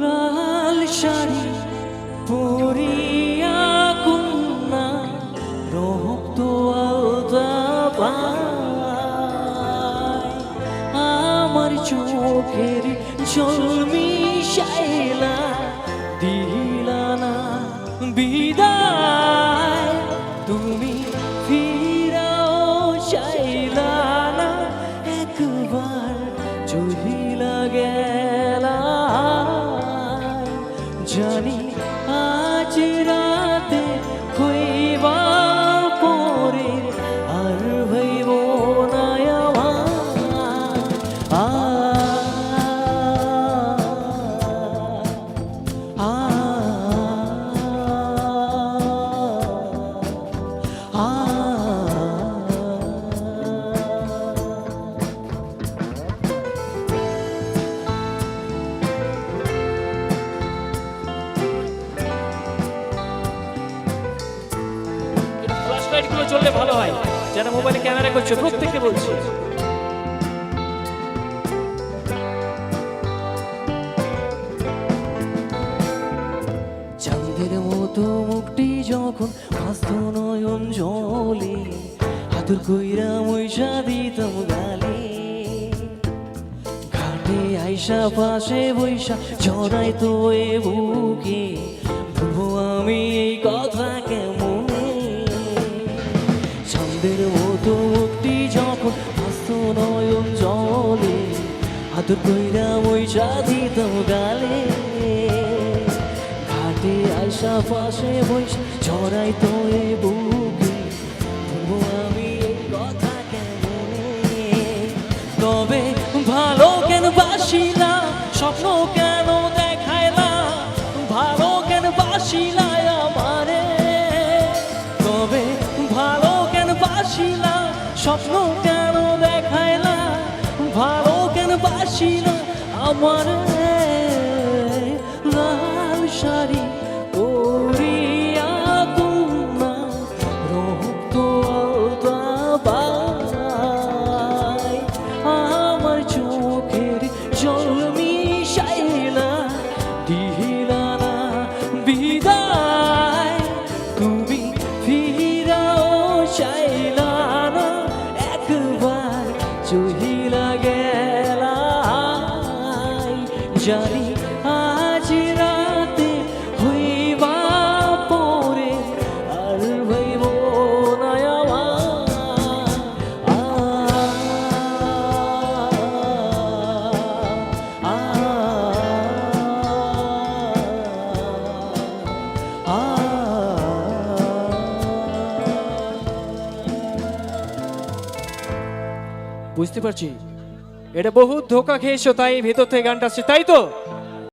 লাল শাড়ি পরিয়া কন্যা রক্ত আমার চোখের জল মিশাইলা দিলা জানি আজ রাতে ফ্ল্যাশ লাইটগুলো চললে ভালো হয়। যারা মোবাইলে ক্যামেরা করছে, প্রত্যেককে বলছি। চাঁদের মতো মুখটি যখন হাসত নয়ন জলে হাতুর কইরা মইসা দিতাম গালে। ঘাটে আইসা, পাশে বৈশা জড়াই তো এ বুকে। চাঁদের মতো মুখটি যখন হাসত নয়ন জলে, হাতুর কইরা মইসা দিতাম গালে। ঘাটে আইসা পাশে বইসা ছড়াই তো এ বুকে আমি এই কথা কেমনে তবে ভালো কেন বাসিলা, স্বপ্ন কেন দেখাইলা? ভালো কেন বাসিলা স্বপ্ন কেন দেখাইলা ভালো কেন বাসিলা আমার লাল শাড়ি রক্ত আমার চোখের না বুঝতে পারছি। এটা বহু ধোকা খেয়েছো তাই ভেতর থেকে গানটা আসছে তাই তো?